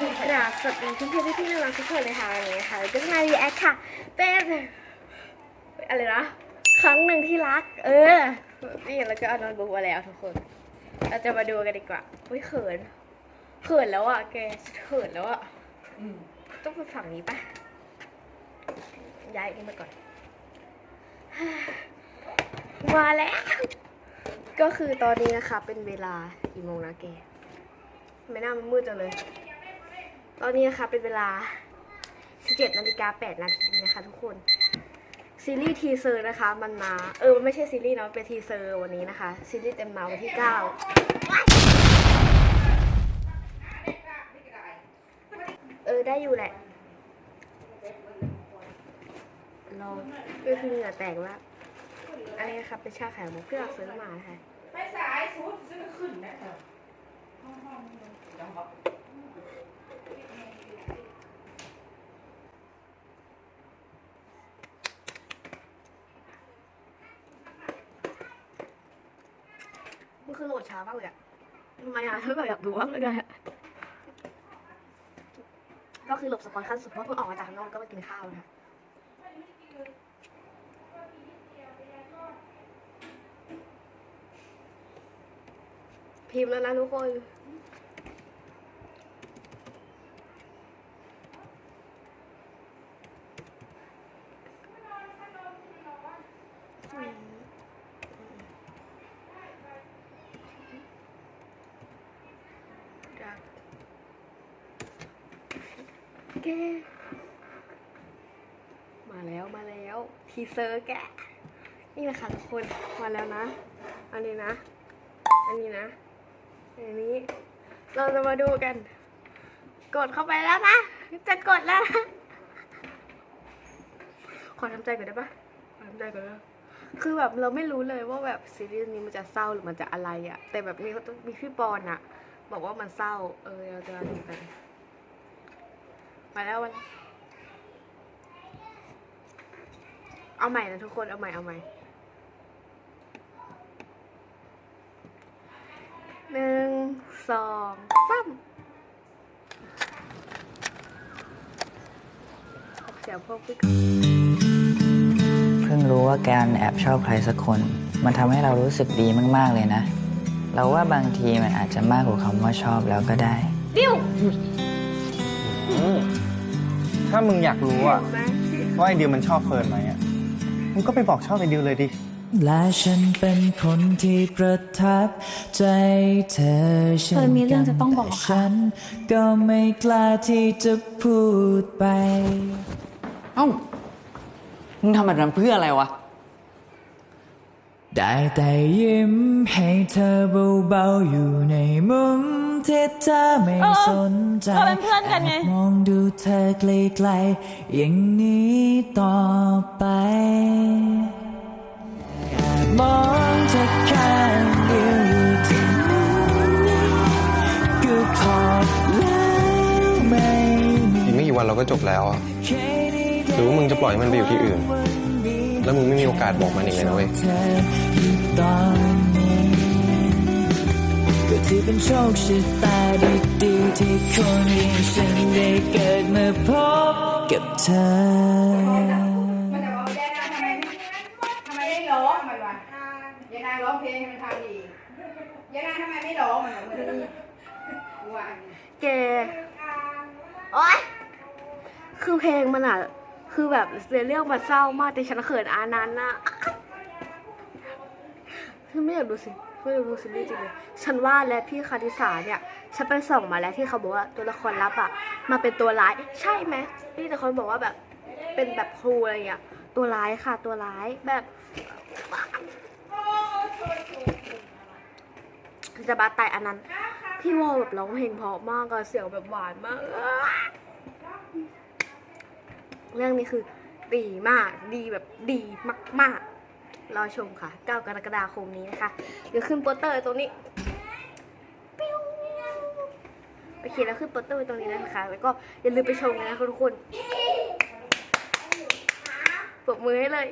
กราบสวัสดีเพื่อนๆที่น่ารักทุกคนเลยค่ะวันนี้ค่ะจะมารีแอคค่ะ เป็นอะไรนะครั้งหนึ่งที่รัก เออ นี่แล้วก็เอานอนบุ๊กมาแล้วทุกคน เราจะมาดูกันดีกว่าอุ้ยเขินเขินแล้วอะแกเขินแล้วอะต้องไปฝั่งนี้ปะย้ายนี่มาก่อน มาแล้ว ก็คือตอนนี้นะคะ เป็นเวลากี่โมงนะแกไม่น่ามันมืดจังเลย ตอนนี้นะคะเป็นเวลา 17นาฬิกา8นาทีนะคะทุกคน ซีรีส์ทีเซอร์นะคะ มันมา เออ มันไม่ใช่ซีรีส์นะมันเป็นทีเซอร์วันนี้นะคะ ซีรีส์เต็มมาวันที่ 9 เออ ได้อยู่แหละรอก็คือเหงื่อแตกแล้วอันนี้นะคะเป็นชาไข่มุกที่เราซื้อมานะคะไปสายสูดซื้อขึ้นนะเถอะ มันคือโหลดช้ามากเลยอะทำไมอะแบบอยากดูมากเลยอะก็คือหลบสปอยขั้นสุดเพราะเพิ่งออกมาจากข้างนอกก็ไปกินข้าวนะคะพิมพ์แล้วนะทุกคน รัก แก มาแล้วมาแล้วทีเซอร์แก นี่นะคะทุกคนมาแล้วนะ อันนี้นะ อันนี้นะ อันนี้ เราจะมาดูกัน กดเข้าไปแล้วนะ จะกดแล้วนะขอทำใจก่อนได้ปะขอทำใจก่อนนะคือแบบเราไม่รู้เลยว่าแบบซีรีส์นี้มันจะเศร้าหรือมันจะอะไรอะแต่แบบมีมีพี่ปอนอะบอกว่ามันเศร้า เออเราจะดูกัน มาแล้ววันเอาใหม่นะทุกคน เอาใหม่ เอาใหม่หนึ่งสองสามเสียงพวกพี่ก่อนเพิ่งรู้ว่าการแอบชอบใครสักคน มันทำให้เรารู้สึกดีมาก ๆ เลยนะ เราว่าบางทีมันอาจจะมากกว่าคำว่าชอบแล้วก็ได้ ดิว ถ้ามึงอยากรู้อะเห็นไหมว่าไอเดียมันชอบเฟิร์นไหมอะมึงก็ไปบอกชอบไอเดียเลยดิ และฉันเป็นคนที่ประทับใจเธอเฟิร์นมีเรื่องจะต้องบอกค่ะ ฉันก็ไม่กล้าที่จะพูดไป เอ้า มึงทำแบบนั้นเพื่ออะไรวะ ได้แต่ยิ้มให้เธอเบาๆอยู่ในมุมที่เธอไม่เออสนใจเราเป็นเพื่อนกันไงแอบมองดูเธอไกลๆอย่างนี้ต่อไปแอบมองเธอข้างเดียวอยู่ที่นี้ก็พอแล้วไม่มีอีกไม่กี่วันเราก็จบแล้วอะใครได้หรือว่ามึงจะปล่อยให้มันไปอยู่ที่อื่น แล้วมึงไม่มีโอกาสบอกมันอีกเลยนะเว้ยเธออยู่ตอนนี้ก็ที่เป็นโชคชะตาดีๆที่คนอย่างฉันได้เกิดมาพบกับเธอมันจะบอกยายนางทำไมไม่ทำไมไม่ร้องมันวะยายนางร้องเพลงให้มันทำดียายนางทำไมไม่ร้องมันวะมันว่าเกโอ๊ย คือเพลงมันอะ คือแบบเรื่องมันเศร้ามากแต่ฉันเขินอานันต์น่ะคือไม่อยากดูสิไม่อยากดูซีรีส์จริงเลยฉันว่าและพี่คาริสาเนี่ย ฉันไปส่องมาแล้วที่เขาบอกว่าตัวละครลับอะมาเป็นตัวร้าย ใช่ไหมพี่แต่คนบอกว่าแบบเป็นแบบครูอะไรอย่างเงี้ยตัวร้ายค่ะตัวร้ายแบบจะบาตายอันนั้น พี่วอลแบบร้องเพลงเพราะมากอะเสียงแบบหวานมาก เรื่องนี้คือดีมากดีแบบดีมาก ๆ รอชมค่ะ 9 กรกฎาคมนี้นะคะ เดี๋ยวขึ้นโปสเตอร์ตรงนี้ปิ้วโอเคแล้วขึ้นโปสเตอร์ไว้ตรงนี้นะคะ แล้วก็อย่าลืมไปชมกันนะคะทุกคนปรบมือให้เลย